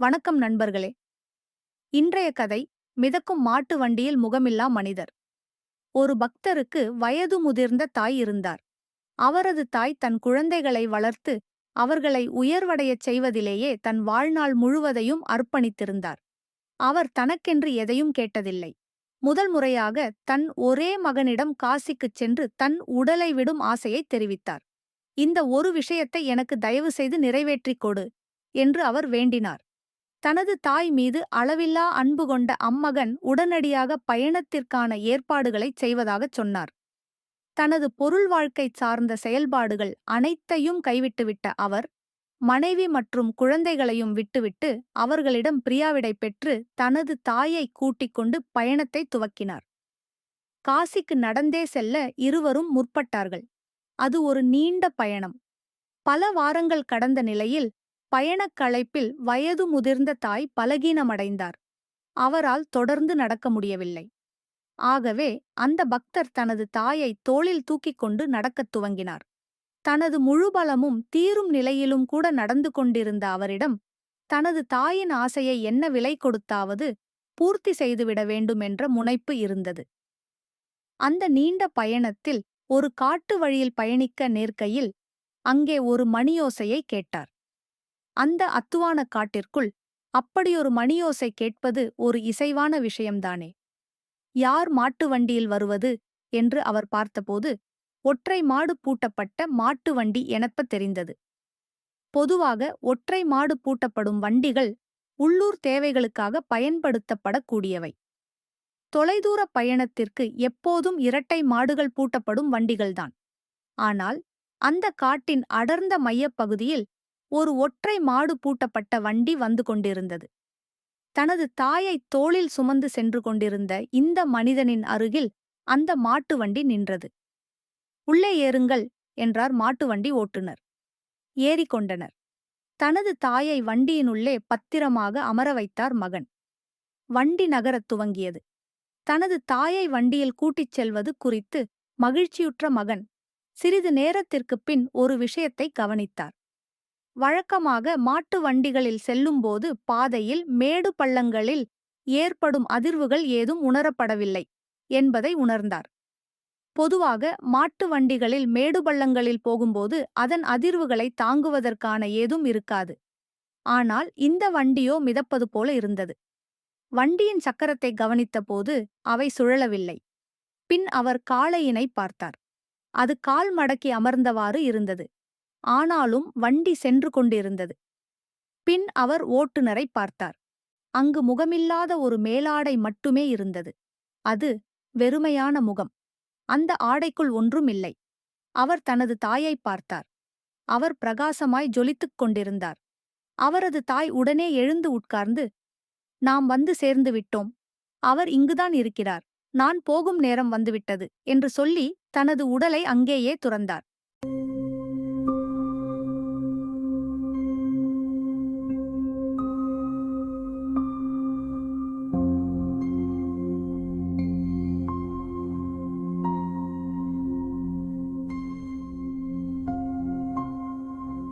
வணக்கம் நண்பர்களே. இன்றைய கதை மிதக்கும் மாட்டு வண்டியில் முகமில்லா மனிதர். ஒரு பக்தருக்கு வயது முதிர்ந்த தாய் இருந்தார். அவரது தாய் தன் குழந்தைகளை வளர்த்து அவர்களை உயர்வடையச் செய்வதிலேயே தன் வாழ்நாள் முழுவதையும் அர்ப்பணித்திருந்தார். அவர் தனக்கென்று எதையும் கேட்டதில்லை. முதல் முறையாக தன் ஒரே மகனிடம் காசிக்குச் சென்று தன் உடலை விடும் ஆசையை தெரிவித்தார். இந்த ஒரு விஷயத்தை எனக்கு தயவு செய்து நிறைவேற்றிக் கொடு என்று அவர் வேண்டினார். தனது தாய் மீது அளவில்லா அன்பு கொண்ட அம்மகன் உடனடியாக பயணத்திற்கான ஏற்பாடுகளைச் செய்வதாகச் சொன்னார். தனது பொருள் வாழ்க்கை சார்ந்த செயல்பாடுகள் அனைத்தையும் கைவிட்டுவிட்ட அவர் மனைவி மற்றும் குழந்தைகளையும் விட்டுவிட்டு அவர்களிடம் பிரியாவிடை பெற்று தனது தாயை கூட்டிக் கொண்டு பயணத்தை துவக்கினார். காசிக்கு நடந்தே செல்ல இருவரும் முற்பட்டார்கள். அது ஒரு நீண்ட பயணம். பல வாரங்கள் கடந்த நிலையில் பயணக் களைப்பில் வயது முதிர்ந்த தாய் பலகீனமடைந்தார். அவரால் தொடர்ந்து நடக்க முடியவில்லை. ஆகவே அந்த பக்தர் தனது தாயை தோளில் தூக்கிக் கொண்டு நடக்கத் துவங்கினார். தனது முழுபலமும் தீரும் நிலையிலும் கூட நடந்து கொண்டிருந்த அவரிடம் தனது தாயின் ஆசையை என்ன விலை கொடுத்தாவது பூர்த்தி செய்துவிட வேண்டுமென்ற முனைப்பு இருந்தது. அந்த நீண்ட பயணத்தில் ஒரு காட்டு வழியில் பயணிக்க நேர்க்கையில் அங்கே ஒரு மணியோசையை கேட்டார். அந்த அத்துவான காட்டிற்குள் அப்படியொரு மணியோசை கேட்பது ஒரு இசைவான விஷயம்தானே. யார் மாட்டு வண்டியில் வருவது என்று அவர் பார்த்தபோது ஒற்றை மாடு பூட்டப்பட்ட மாட்டு வண்டி எனப்பத் தெரிந்தது. பொதுவாக ஒற்றை மாடு பூட்டப்படும் வண்டிகள் உள்ளூர் தேவைகளுக்காக பயன்படுத்தப்படக்கூடியவை. தொலைதூர பயணத்திற்கு எப்போதும் இரட்டை மாடுகள் பூட்டப்படும் வண்டிகள்தான். ஆனால் அந்த காட்டின் அடர்ந்த மையப்பகுதியில் ஒரு ஒற்றை மாடு பூட்டப்பட்ட வண்டி வந்து கொண்டிருந்தது. தனது தாயை தோளில் சுமந்து சென்று கொண்டிருந்த இந்த மனிதனின் அருகில் அந்த மாட்டு வண்டி நின்றது. உள்ளே ஏறுங்கள் என்றார் மாட்டு வண்டி ஓட்டுநர். ஏறிக்கொண்டனர் தனது தாயை வண்டியினுள்ளே பத்திரமாக அமர வைத்தார் மகன். வண்டி நகரத் துவங்கியது. தனது தாயை வண்டியில் கூட்டிச் செல்வது குறித்து மகிழ்ச்சியுற்ற மகன் சிறிது நேரத்திற்குப் பின் ஒரு விஷயத்தை கவனித்தார். வழக்கமாக மாட்டு வண்டிகளில் செல்லும்போது பாதையில் மேடு பள்ளங்களில் ஏற்படும் அதிர்வுகள் ஏதும் உணரப்படவில்லை என்பதை உணர்ந்தார். பொதுவாக மாட்டு வண்டிகளில் மேடு பள்ளங்களில் போகும்போது அதன் அதிர்வுகளை தாங்குவதற்கான ஏதும் இருக்காது. ஆனால் இந்த வண்டியோ மிதப்பது போல இருந்தது. வண்டியின் சக்கரத்தை கவனித்தபோது அவை சுழலவில்லை. பின் அவர் காளையினை பார்த்தார். அது கால் மடக்கி அமர்ந்தவாறு இருந்தது. ஆனாலும் வண்டி சென்று கொண்டிருந்தது. பின் அவர் ஓட்டுநரை பார்த்தார். அங்கு முகமில்லாத ஒரு மேலாடை மட்டுமே இருந்தது. அது வெறுமையான முகம். அந்த ஆடைக்குள் ஒன்றும் இல்லை. அவர் தனது தாயை பார்த்தார். அவர் பிரகாசமாய் ஜொலித்துக் கொண்டிருந்தார். அவரது தாய் உடனே எழுந்து உட்கார்ந்து நாம் வந்து சேர்ந்து விட்டோம். அவர் இங்குதான் இருக்கிறார். நான் போகும் நேரம் வந்துவிட்டது என்று சொல்லி தனது உடலை அங்கேயே துறந்தார்.